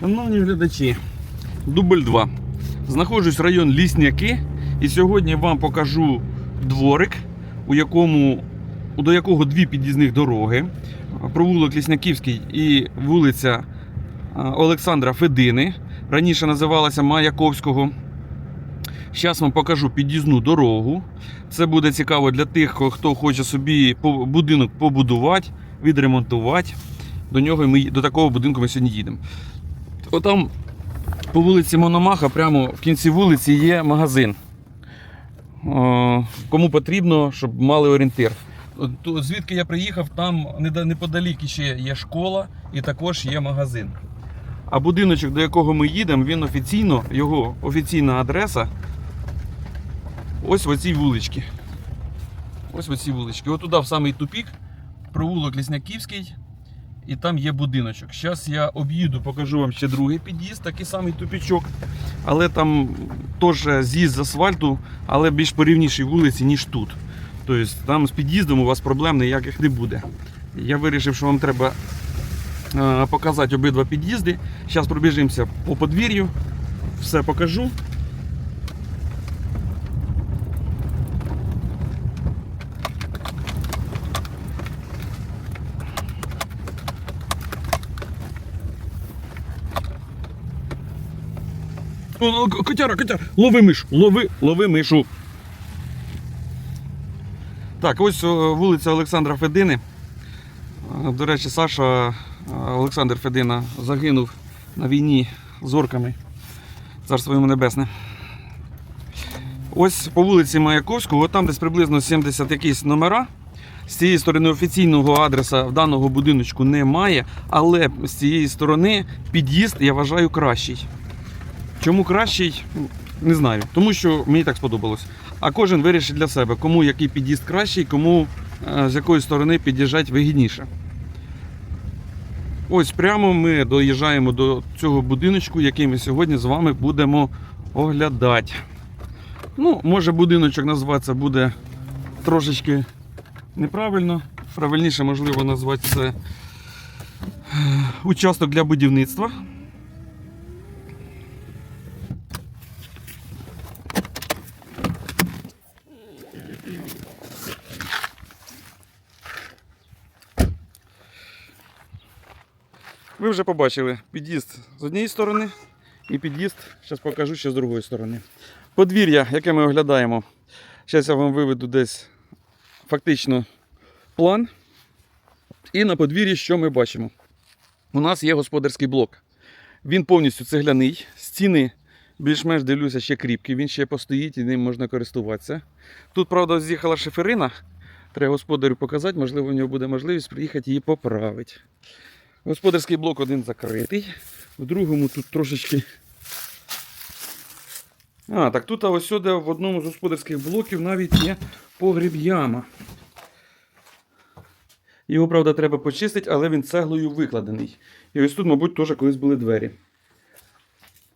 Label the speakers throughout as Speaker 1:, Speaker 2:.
Speaker 1: Шановні глядачі, дубль 2. Знаходжусь в район Лісняки, і сьогодні вам покажу дворик, у якому, до якого дві під'їзних дороги. Провулок Лісняківський і вулиця Олександра Федини. Раніше називалася Маяковського. Зараз вам покажу під'їзну дорогу. Це буде цікаво для тих, хто хоче собі будинок побудувати, відремонтувати. До нього ми до такого будинку ми сьогодні їдемо. Отам по вулиці Мономаха, прямо в кінці вулиці є магазин. Кому потрібно, щоб мали орієнтир. Звідки я приїхав, там неподалік ще є школа і також є магазин. А будиночок, до якого ми їдемо, він офіційно, його офіційна адреса ось в цій вуличці. Ось в цій вуличці. От туди в самий тупік, провулок Лісняківський, і там є будиночок. Зараз я об'їду, покажу вам ще другий під'їзд, такий самий тупічок. Але там теж з'їзд з асфальту, але більш по рівнішій вулиці, ніж тут. Тобто там з під'їздом у вас проблем ніяких не буде. Я вирішив, що вам треба е, показати обидва під'їзди. Зараз пробіжимося по подвір'ю, все покажу. Котяра, котяра, лови мишу, лови, лови мишу. Так, ось о, вулиця Олександра Федини. Е, До речі, Саша е, Олександр Федина загинув на війні з орками. Царство йому небесне. Ось по вулиці Маяковського, там десь приблизно 70 якісь номера. З цієї сторони офіційного адреса в даного будиночку немає, але з цієї сторони під'їзд я вважаю кращий. Чому кращий, не знаю. Тому що мені так сподобалось. А кожен вирішить для себе, кому який під'їзд кращий, кому е, з якої сторони під'їжджати вигідніше. Ось прямо ми доїжджаємо до цього будиночку, який ми сьогодні з вами будемо оглядати. Ну, може будиночок називатися буде трошечки неправильно. Правильніше, можливо, назвати це е, участок для будівництва. Ви вже побачили під'їзд з однієї сторони і під'їзд, зараз покажу ще з другої сторони. Подвір'я, яке ми оглядаємо. Зараз я вам виведу десь фактично план. І на подвір'ї що ми бачимо? У нас є господарський блок. Він повністю цегляний, стіни більш-менш дивлюся ще кріпкі, він ще постоїть і ним можна користуватися. Тут, правда, з'їхала шиферина. Треба господарю показати, можливо, у нього буде можливість приїхати її поправити. Господарський блок один закритий. В другому тут трошечки. А, так тут ось сюди в одному з господарських блоків навіть є погріб яма. Його, правда, треба почистити, але він цеглою викладений. І ось тут, мабуть, теж колись були двері.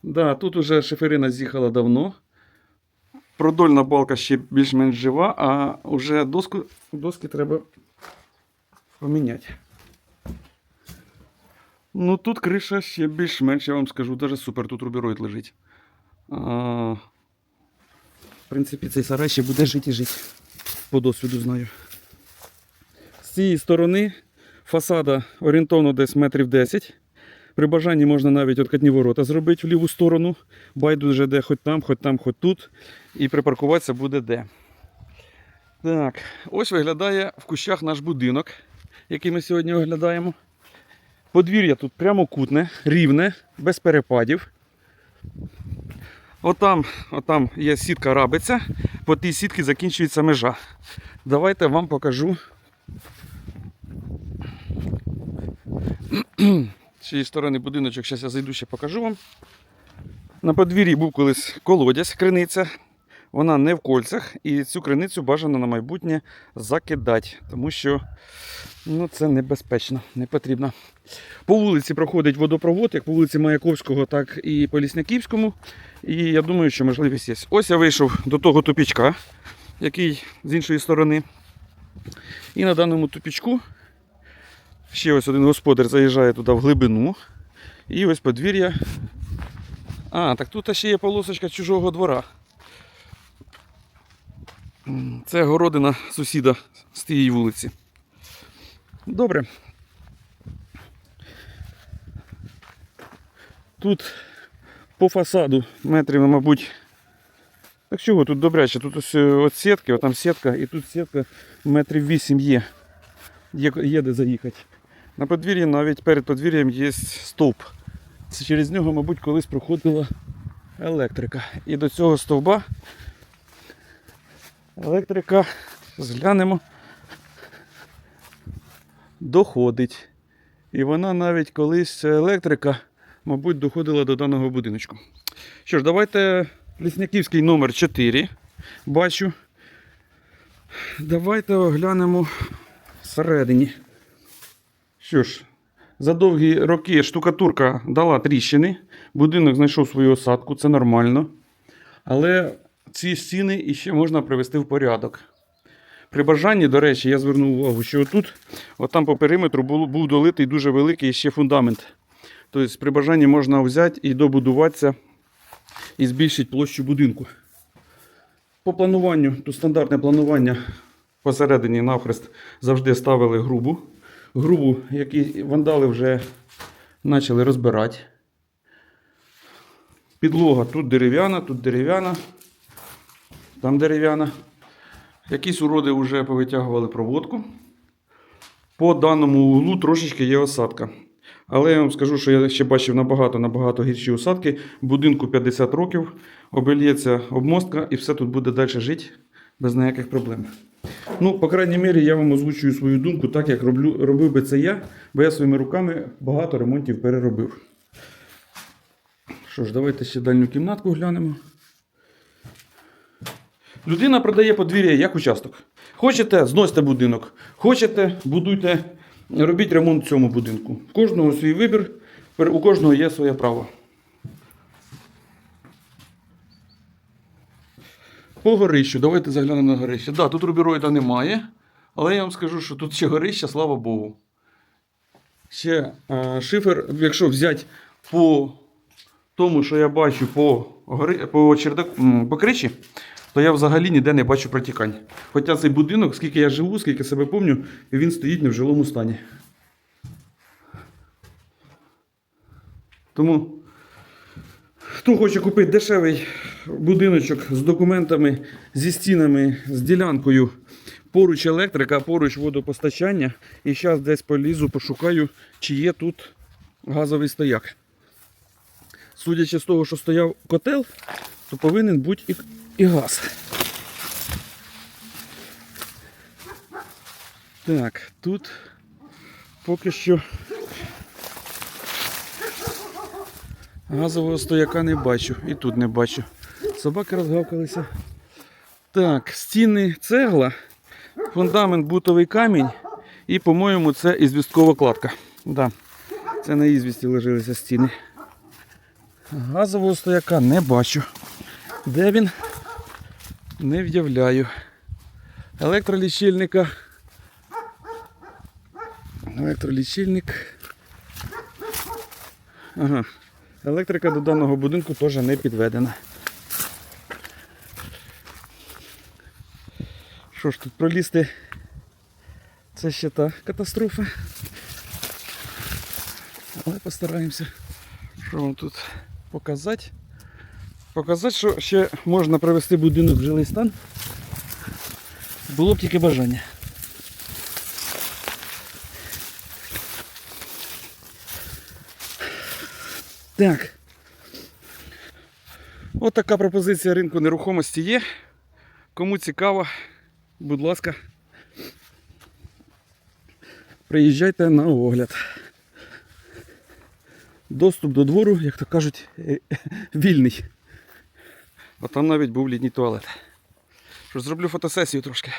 Speaker 1: Да, тут уже шиферина з'їхала давно. Продольна балка ще більш-менш жива, а вже доску, доски треба поміняти. Ну тут криша ще більш-менш, я вам скажу, даже супер, тут рубероїд лежить. А, в принципі, цей сарай ще буде жити і жити. По досвіду знаю. З цієї сторони фасада орієнтовно десь метрів 10. При бажанні можна навіть откатні ворота зробити в ліву сторону. Байдуже де хоч там, хоч там, хоч тут. І припаркуватися буде де. Так, ось виглядає в кущах наш будинок, який ми сьогодні оглядаємо. Подвір'я тут прямокутне, рівне, без перепадів. Отам, отам є сітка рабиця, по тій сітці закінчується межа. Давайте вам покажу. З цієї сторони будиночок, зараз я зайду ще покажу вам. На подвір'ї був колись колодязь, криниця. Вона не в кольцях, і цю криницю бажано на майбутнє закидати, тому що ну, це небезпечно, не потрібно. По вулиці проходить водопровод, як по вулиці Маяковського, так і по Лісняківському. І я думаю, що можливість є. Ось я вийшов до того тупічка, який з іншої сторони. І на даному тупічку ще ось один господар заїжджає туди в глибину. І ось подвір'я. А, так тут ще є полосочка чужого двора. Це городина сусіда з тієї вулиці. Добре. Тут по фасаду метрів, мабуть. Так чого тут добряче? Тут ось е, от сітки, от там сітка, і тут сітка метрів 8 є. Є, є де заїхати. На подвір'ї навіть перед подвір'ям є стовп. Через нього, мабуть, колись проходила електрика. І до цього стовба електрика, зглянемо, доходить. І вона навіть колись електрика, мабуть, доходила до даного будиночку. Що ж, давайте Лісняківський номер 4. Бачу. Давайте оглянемо всередині. Що ж, за довгі роки штукатурка дала тріщини, будинок знайшов свою осадку, це нормально. Але ці стіни іще можна привести в порядок. При бажанні, до речі, я звернув увагу, що отут, отам по периметру був долитий дуже великий ще фундамент. Тобто при бажанні можна взяти і добудуватися і збільшити площу будинку. По плануванню, тут стандартне планування посередині навхрест завжди ставили грубу. Грубу, які вандали вже почали розбирати. Підлога тут дерев'яна, тут дерев'яна, там дерев'яна. Якісь уроди вже повитягували проводку. По даному углу трошечки є осадка. Але я вам скажу, що я ще бачив набагато набагато гірші осадки. Будинку 50 років, обельється обмостка і все тут буде далі жити без ніяких проблем. Ну, по крайній мірі, я вам озвучую свою думку, так як роблю, робив би це я, бо я своїми руками багато ремонтів переробив. Що ж, давайте ще дальню кімнатку глянемо. Людина продає подвір'я як участок. Хочете, зносьте будинок. Хочете, будуйте, робіть ремонт в цьому будинку. У кожного свій вибір, у кожного є своє право. По горищу, давайте заглянемо на горище. Да, тут рубіроїда немає, але я вам скажу, що тут ще горище, слава Богу. Ще е, шифер, якщо взяти по тому, що я бачу по, гори, по, чердак, по кричі, то я взагалі ніде не бачу протікань. Хоча цей будинок, скільки я живу, скільки себе пам'ятаю, він стоїть не в жилому стані. Тому, хто хоче купити дешевий будиночок з документами, зі стінами, з ділянкою, поруч електрика, поруч водопостачання, і зараз десь полізу, пошукаю, чи є тут газовий стояк. Судячи з того, що стояв котел, то повинен бути і, і газ. Так, тут поки що газового стояка не бачу. І тут не бачу. Собаки розгавкалися. Так, стіни цегла, фундамент бутовий камінь і, по-моєму, це ізвісткова кладка. Да, це на ізвісті лежилися стіни. Газового стояка не бачу. Де він? Не в'являю. Електролічильника. Електролічильник. Ага. Електрика до даного будинку теж не підведена. Що ж тут пролізти? Це ще та катастрофа. Але постараємося, що вам тут показати. Показати, що ще можна привести будинок в жилий стан. Було б тільки бажання. Так. От така пропозиція ринку нерухомості є. Кому цікаво, будь ласка, приїжджайте на огляд. Доступ до двору, як то кажуть, е, вільний. А там навіть був літній туалет. Що зроблю фотосесію трошки.